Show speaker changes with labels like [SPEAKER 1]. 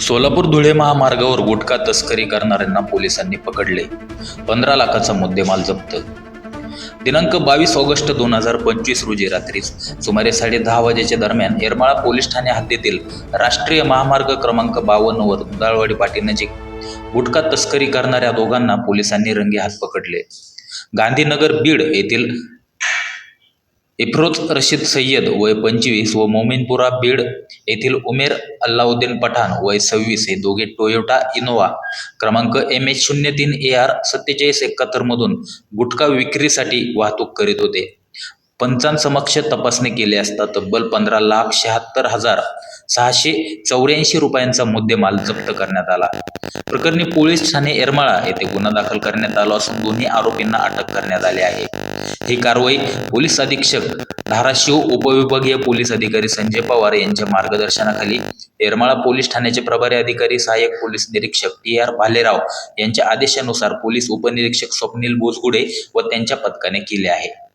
[SPEAKER 1] सोलापूर धुळे महामार्गावर गुटखा तस्करी करणाऱ्यांना पोलिसांनी पकडले. पंधरा लाखाचा मुद्देमाल जप्त. दिनांक बावीस ऑगस्ट दोन हजार पंचवीस रोजी रात्री सुमारे साडे दहा वाजेच्या दरम्यान येरमाळा पोलीस ठाणे हद्दीतील राष्ट्रीय महामार्ग क्रमांक बावन्नवर दाळवाडी पाटी नजीक गुटखा तस्करी करणाऱ्या दोघांना पोलिसांनी रंगे हात पकडले. गांधीनगर बीड येथील इफ्रोज रशीद सय्यद वय पंचवीस व मोमिनपुरा बीड येथील उमेर अल्लाउद्दीन पठाण वय सव्वीस हे दोघे टोयोटा इनोवा क्रमांक एम एच शून्य तीन ए आर सत्तेचाळीस एकाहत्तरमधून गुटखा विक्रीसाठी वाहतूक करीत होते. पंचांसमक्ष तपासणी केली असता तब्बल पंधरा लाख शहात्तर हजार सहाशे चौऱ्याऐंशी रुपयांचा मुद्देमाल जप्त करण्यात आला. प्रकरणी पोलीस ठाणे येरमाळा येथे गुन्हा दाखल करण्यात आला असून दोन्ही आरोपींना अटक करण्यात आली आहे. ही कारवाई पोलीस अधीक्षक धाराशिव उपविभागीय पोलीस अधिकारी संजय पवार यांच्या मार्गदर्शनाखाली येरमाळा पोलीस ठाण्याचे प्रभारी अधिकारी सहाय्यक पोलीस निरीक्षक टी आर भालेराव यांच्या आदेशानुसार पोलीस उपनिरीक्षक स्वप्नील बोसगुडे व त्यांच्या पथकाने केले आहे.